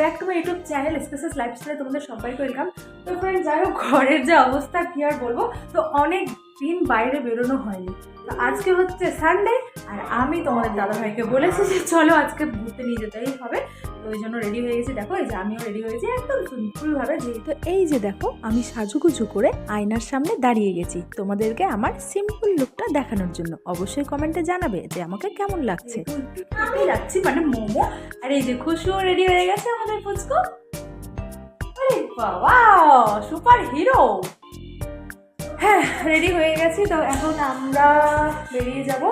Back to my YouTube channel spaces লাইফস্টাইলে তোমাদের সবাইকে ওয়েলকাম তো ফ্রেন্ড যাই হোক, ঘরের যে অবস্থা, কি আর বলব? তো অনেক দিন বাইরে বেরোনো হয়নি। তো আজকে হচ্ছে সানডে আর আমি তোমাদের দাদাভাইকে বলেছি যে চলো আজকে ঘুরতে নিয়ে যেতেই হবে। তো ওই জন্য রেডি হয়ে গেছি। দেখো এই যে আমিও রেডি হয়েছি একদম সিম্পলভাবে যেহেতু এই যে দেখো আমি সাজুগুজু করে আয়নার সামনে দাঁড়িয়ে গেছি তোমাদেরকে আমার সিম্পল লুকটা দেখানোর জন্য। অবশ্যই কমেন্টে জানাবে যে আমাকে কেমন লাগছে। আমি যাচ্ছি মানে মোমো। আর এই যে খুশিও রেডি হয়ে গেছে আমাদের ফুচকো। আরে বাবা সুপার হিরো হ্যাঁ রেডি হয়ে গেছি। তো এখন আমরা বেরিয়ে যাব।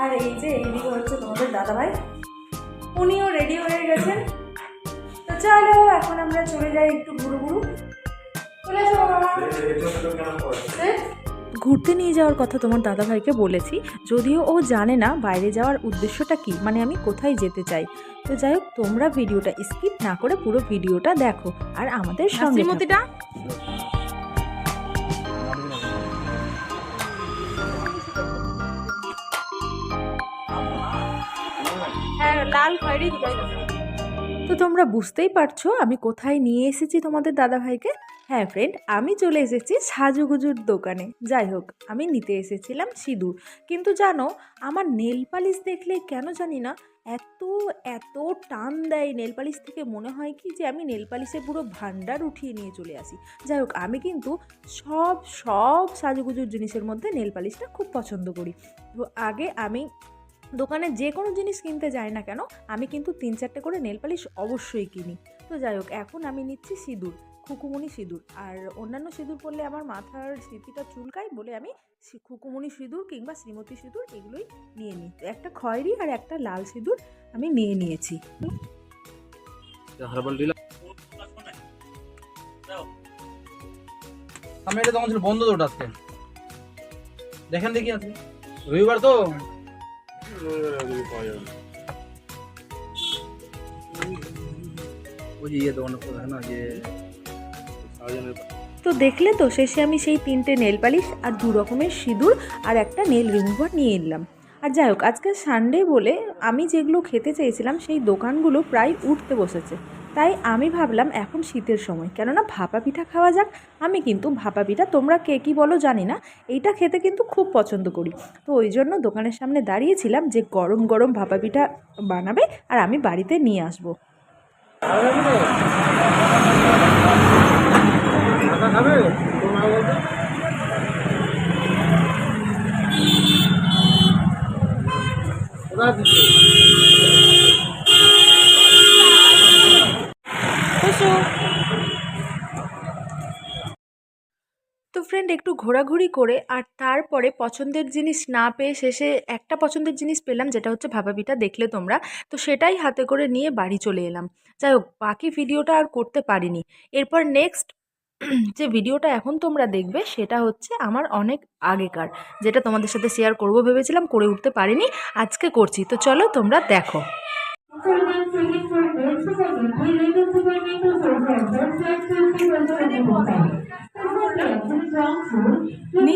আর এই যে এইদিকে হচ্ছে তোমাদের দাদাভাই। উনিও রেডি হয়ে গেছেন? তো চলো এখন আমরা চলে যাই একটু ঘুরু ঘুরু। চলে যাব বাবা? ঘুরতে নিয়ে যাওয়ার কথা তোমার দাদাভাইকে বলেছি যদিও ও জানে না বাইরে যাওয়ার উদ্দেশ্যটা কি মানে আমি কোথায় যেতে চাই। তো যাই হোক তোমরা ভিডিওটা স্কিপ না করে পুরো ভিডিওটা দেখো আর আমাদের সঙ্গে লাল খয়েরি তো তোমরা বুঝতেই পারছ, আমি কোথায় নিয়ে এসেছি তোমাদের দাদাভাইকে? হ্যাঁ ফ্রেন্ড আমি চলে এসেছি সাজুগুজুর দোকানে। যাই হোক, আমি নিতে এসেছিলাম সিঁদুর। কিন্তু জানো, আমার নেল পালিশ দেখলে কেন জানি না, এত এত টান দেয় নেল পালিশ থেকে। মনে হয় কি যে আমি নেল পালিশে পুরো ভান্ডার উঠিয়ে নিয়ে চলে আসি। যাই হোক, আমি কিন্তু সব সব সাজুগুজুর জিনিসের মধ্যে নেল পালিশটা খুব পছন্দ করি। তো আগে আমি দোকানে যে কোনো জিনিস কিনতে যাই না কেন, আমি কিন্তু তিন চারটে করে নেল পালিশ অবশ্যই কিনি। তো যাই হোক, এখন আমি নিচ্ছি সিঁদুর খুকুমনি সিঁদুর। আর অন্যান্য সিঁদুর পরলে আমার মাথার স্মৃতিটা চুলকায় বলে আমি খুকুমনি সিঁদুর কিংবা শ্রীমতী সিঁদুর এগুলোই নিয়ে নিই। একটা খয়েরি আর একটা লাল সিঁদুর আমি নিয়ে নিয়েছি। আমি এটা তখন ছিল বন্ধ তো ওটা দেখেন দেখি আজকে। রবিবার তো? তো দেখলে তো, শেষে আমি সেই তিনটে নেল পালিশ আর দু রকমের সিঁদুর আর একটা নেল রিমুভার নিয়ে এলাম। আর যাই হোক, আজকে সানডে বলে আমি যেগুলো খেতে চেয়েছিলাম, সেই দোকানগুলো প্রায় উঠতে বসেছে। তাই আমি ভাবলাম এখন শীতের সময়। কেননা ভাপা পিঠা খাওয়া যাক, আমি কিন্তু ভাপা পিঠা, তোমরা কে কী বলো জানি না, এইটা খেতে কিন্তু খুব পছন্দ করি। তো ওই জন্য দোকানের সামনে দাঁড়িয়েছিলাম যে গরম গরম ভাপা পিঠা বানাবে আর আমি বাড়িতে নিয়ে আসব। খাবে তোর মা বলতে কোথায় আছিস তুই? তো ফ্রেন্ড একটু ঘোরাঘুরি করে আর তারপরে পছন্দের জিনিস না পেয়ে শেষে একটা পছন্দের জিনিস পেলাম, যেটা হচ্ছে ভাবাবিটা দেখলে তোমরা। তো সেটাই হাতে করে নিয়ে বাড়ি চলে এলাম। যাই হোক, বাকি ভিডিওটা আর করতে পারিনি। এরপর নেক্সট যে ভিডিওটা এখন তোমরা দেখবে, সেটা হচ্ছে আমার অনেক আগেকার, যেটা তোমাদের সাথে শেয়ার করব ভেবেছিলাম, করে উঠতে পারিনি, আজকে করছি। তো চলো তোমরা দেখো।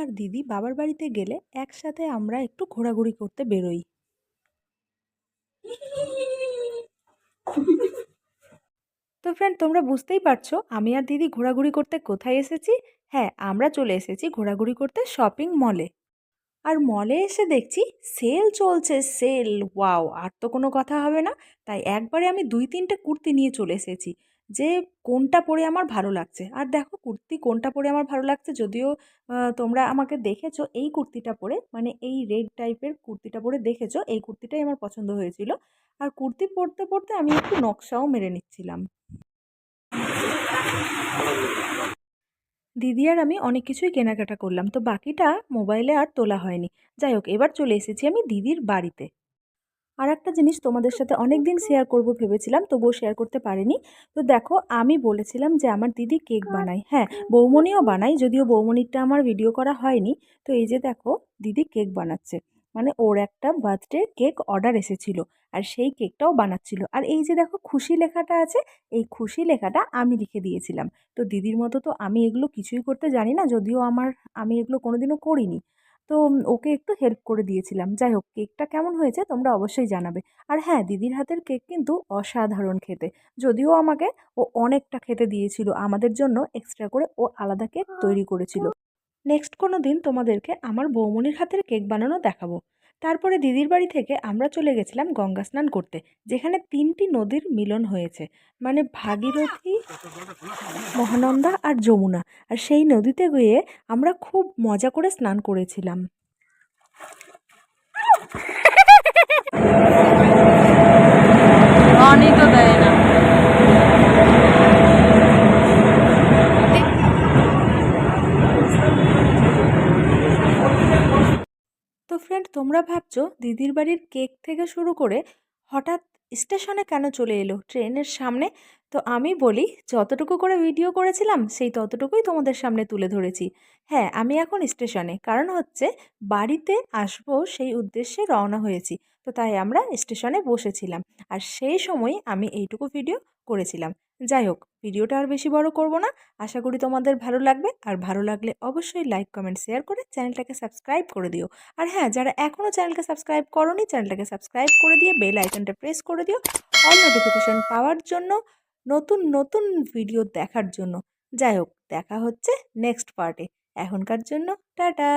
আর দিদি বাবার বাড়িতে গেলে একসাথে আমরা একটু ঘোরাঘুরি করতে বেরোই। তো ফ্রেন্ড তোমরা বুঝতেই পারছ আমি আর দিদি ঘোরাঘুরি করতে কোথায় এসেছি? হ্যাঁ আমরা চলে এসেছি ঘোরাঘুরি করতে শপিং মলে আর মলে এসে দেখছি সেল চলছে সেল ওয়াও আর তো কোনো কথা হবে না। তাই একবারে আমি দুই তিনটে কুর্তি নিয়ে চলে এসেছি, যে কোনটা পরে আমার ভালো লাগছে। আর দেখো কুর্তি কোনটা পরে আমার ভালো লাগছে, যদিও তোমরা আমাকে দেখেছ এই কুর্তিটা পরে মানে এই রেড টাইপের কুর্তিটা পরে দেখেছ, এই কুর্তিটাই আমার পছন্দ হয়েছিল। আর কুর্তি পরতে পরতে আমি একটু নকশাও মেরে নিচ্ছিলাম। দিদি আর আমি অনেক কিছুই কেনাকাটা করলাম। তো বাকিটা মোবাইলে আর তোলা হয়নি। যাই হোক, এবার চলে এসেছি আমি দিদির বাড়িতে। আর একটা জিনিস তোমাদের সাথে অনেক দিন শেয়ার করব ভেবেছিলাম, তবুও শেয়ার করতে পারিনি। তো দেখো, আমি বলেছিলাম যে আমার দিদি কেক বানায়। হ্যাঁ বৌমনিও বানাই যদিও বৌমনিরটা আমার ভিডিও করা হয়নি। তো এই যে দেখো, দিদি কেক বানাচ্ছে। মানে ওর একটা বার্থডে কেক অর্ডার এসেছিল। আর সেই কেকটাও বানাচ্ছিল। আর এই যে দেখো খুশি লেখাটা আছে, এই খুশি লেখাটা আমি লিখে দিয়েছিলাম। তো দিদির মতো তো আমি এগুলো কিছুই করতে জানি না, যদিও আমার, আমি এগুলো কোনোদিনও করিনি। তো ওকে একটু হেল্প করে দিয়েছিলাম। যাই হোক কেকটা কেমন হয়েছে তোমরা অবশ্যই জানাবে। আর হ্যাঁ দিদির হাতের কেক কিন্তু অসাধারণ খেতে। যদিও আমাকে ও অনেকটা খেতে দিয়েছিল, আমাদের জন্য এক্সট্রা করে ও আলাদা কেক তৈরি করেছিল। নেক্সট কোনো দিন তোমাদেরকে আমার বৌমনির হাতের কেক বানানো দেখাবো। তারপরে দিদির বাড়ি থেকে আমরা চলে গেছিলাম গঙ্গা স্নান করতে, যেখানে তিনটি নদীর মিলন হয়েছে। মানে ভাগীরথী, মহানন্দা আর যমুনা। আর সেই নদীতে গিয়ে আমরা খুব মজা করে স্নান করেছিলাম। দেয় না তো ফ্রেন্ড তোমরা ভাবছ দিদির বাড়ির কেক থেকে শুরু করে হঠাৎ স্টেশনে কেন চলে এলো ট্রেনের সামনে? তো আমি বলি, যতটুকু করে ভিডিও করেছিলাম, সেই ততটুকুই তোমাদের সামনে তুলে ধরেছি। হ্যাঁ আমি এখন স্টেশনে। কারণ হচ্ছে বাড়িতে আসব সেই উদ্দেশ্যে রওনা হয়েছি। তো তাই আমরা স্টেশনে বসেছিলাম। আর সেই সময় আমি এইটুকু ভিডিও করেছিলাম। যাই হোক, ভিডিওটা আর বেশি বড় করব না। আশা করি তোমাদের ভালো লাগবে। আর ভালো লাগলে অবশ্যই লাইক কমেন্ট শেয়ার করে চ্যানেলটাকে সাবস্ক্রাইব করে দিও। আর হ্যাঁ যারা এখনও চ্যানেলকে সাবস্ক্রাইব করনি, চ্যানেলটাকে সাবস্ক্রাইব করে দিয়ে বেল আইকনটা প্রেস করে দিও। অল নোটিফিকেশন পাওয়ার জন্য, নতুন নতুন ভিডিও দেখার জন্য। যাই হোক, দেখা হচ্ছে নেক্সট পার্টে এখনকার জন্য, টাটা!